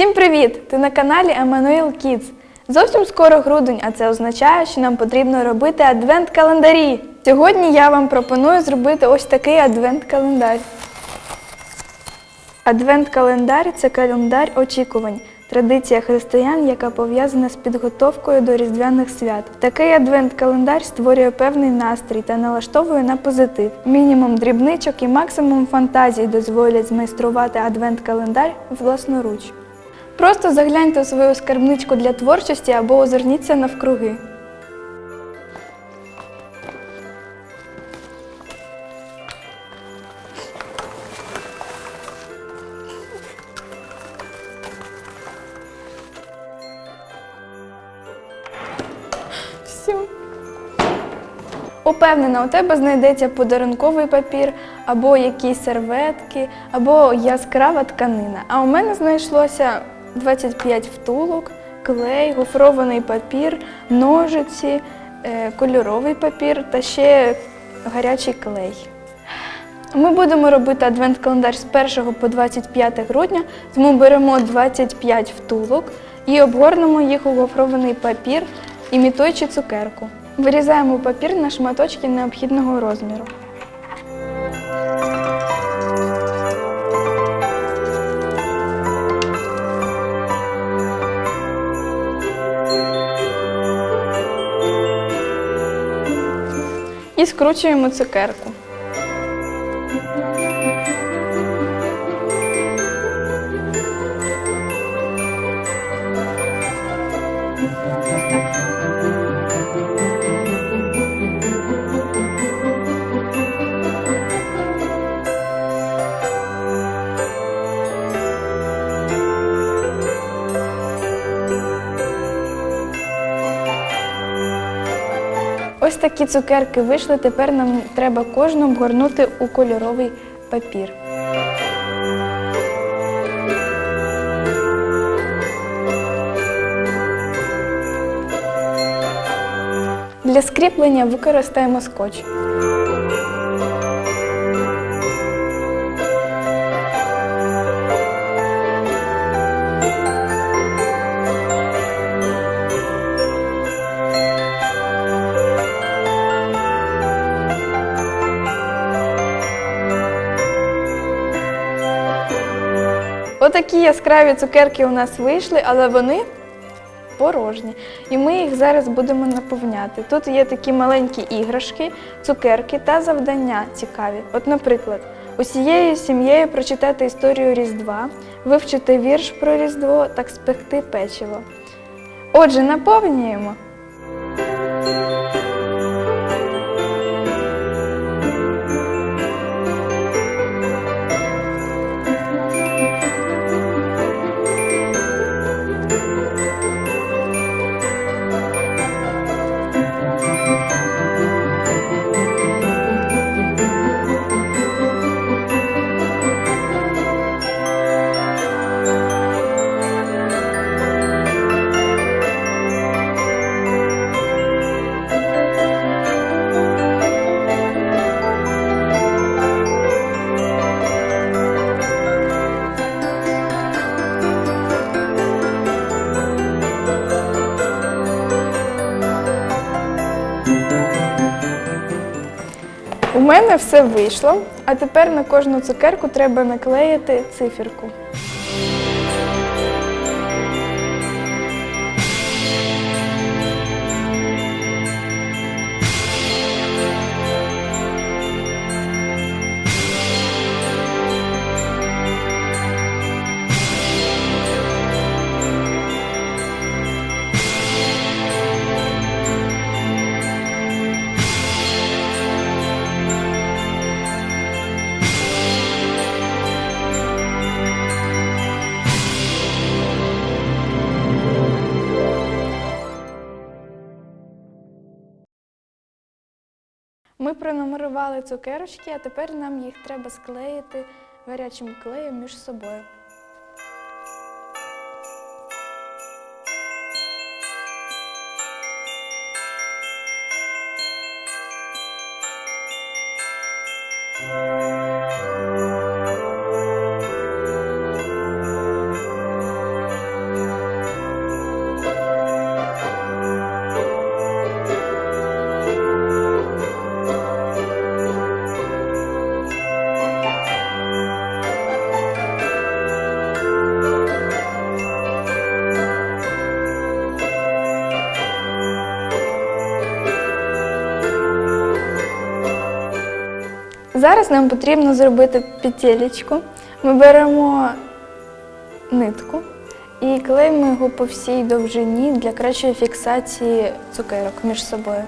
Всім привіт! Ти на каналі Еммануїл Kids. Зовсім скоро грудень, а це означає, що нам потрібно робити адвент-календарі. Сьогодні я вам пропоную зробити ось такий адвент-календар. Адвент-календар це календар очікувань. Традиція християн, яка пов'язана з підготовкою до різдвяних свят. Такий адвент-календар створює певний настрій та налаштовує на позитив. Мінімум дрібничок і максимум фантазій дозволять змайструвати адвент-календар власноруч. Просто загляньте у свою скарбничку для творчості або озирніться навкруги. Все. Упевнена, у тебе знайдеться подарунковий папір, або якісь серветки, або яскрава тканина. А у мене знайшлося 25 втулок, клей, гофрований папір, ножиці, е, кольоровий папір та ще гарячий клей. Ми будемо робити адвент-календар з 1 по 25 грудня, тому беремо 25 втулок і обгорнемо їх у гофрований папір, імітуючи цукерку. Вирізаємо папір на шматочки необхідного розміру. І скручуємо цукерку. Ось такі цукерки вийшли. Тепер нам треба кожну обгорнути у кольоровий папір. Для скріплення використаємо скотч. Отакі яскраві цукерки у нас вийшли, але вони порожні. І ми їх зараз будемо наповняти. Тут є такі маленькі іграшки, цукерки та завдання цікаві. От, наприклад, усією сім'єю прочитати історію Різдва, вивчити вірш про Різдво та спекти печиво. Отже, наповнюємо. У мене все вийшло, а тепер на кожну цукерку треба наклеїти циферку. Ми пронумерували цукерочки, а тепер нам їх треба склеїти гарячим клеєм між собою. Зараз нам потрібно зробити петелечку. Ми беремо нитку і клеїмо його по всій довжині для кращої фіксації цукерок між собою.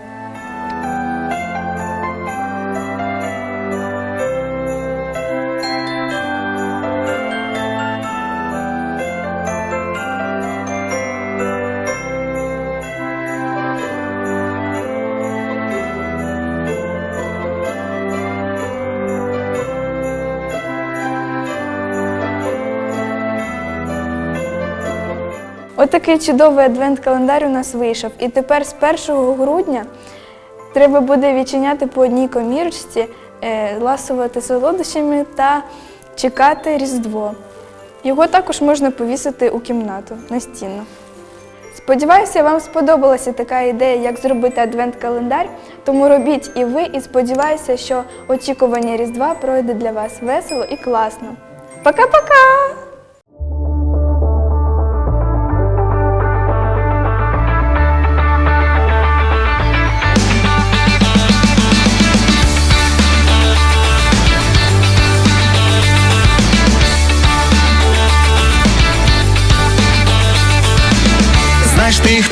Отакий чудовий адвент-календар у нас вийшов. І тепер з 1 грудня треба буде відчиняти по одній комірочці, е, ласувати солодощами та чекати Різдво. Його також можна повісити у кімнату на стіну. Сподіваюся, вам сподобалася така ідея, як зробити адвент-календар, тому робіть і ви, і сподіваюся, що очікування Різдва пройде для вас весело і класно. Пока-пока!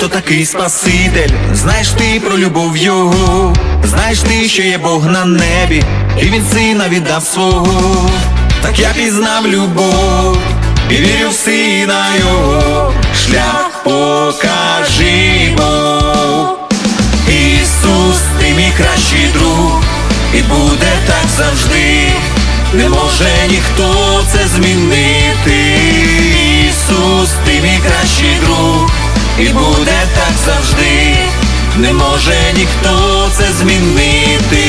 Хто такий Спаситель, знаєш ти про любов його, знаєш ти, що є Бог на небі, і він сина віддав свого, так я пізнав любов, і вірю в сина його, шлях покажи Бог. Ісус, ти мій кращий друг, і буде так завжди, не може ніхто це змінити. Ісус, ти мій кращий друг, і буде так завжди, не може ніхто це змінити.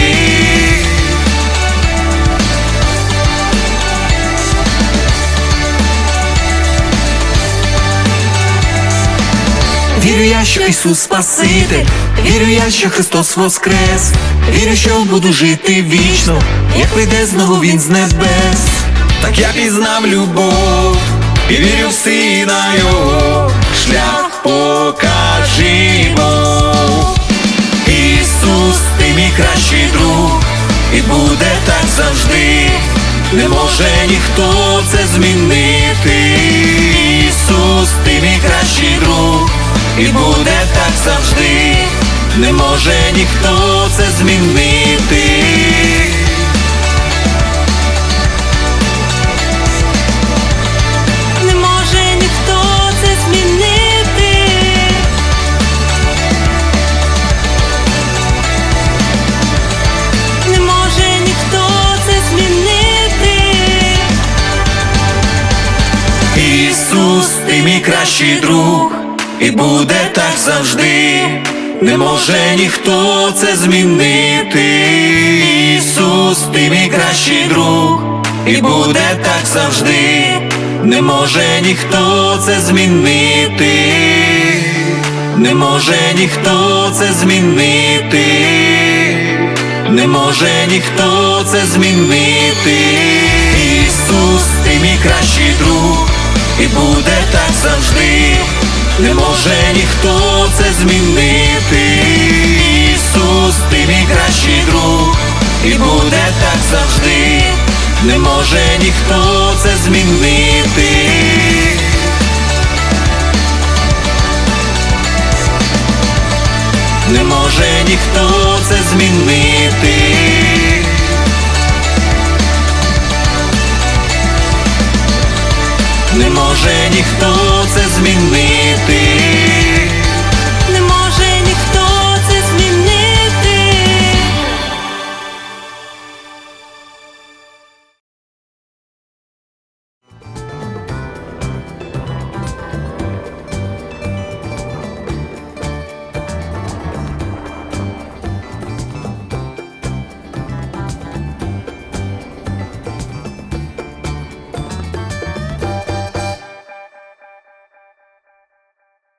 Вірю я, що Ісус Спаситель, вірю я, що Христос Воскрес, вірю, що буду жити вічно, як прийде знову Він з небес, так я пізнав любов, і вірю в сина Його, буде так завжди, не може ніхто це змінити. Ісус, ти мій кращий друг, і буде так завжди, не може ніхто це змінити. Ти мій кращий друг, і буде так завжди, не може ніхто це змінити. Ісус, ти мій кращий друг, і буде так завжди, не може ніхто це змінити, не може ніхто це змінити, не може ніхто це змінити. Ісус, ти мій кращий друг, і буде так завжди, не може ніхто це змінити. Ісус, ти мій кращий друг, і буде так завжди, не може ніхто це змінити. Не може ніхто це змінити. Не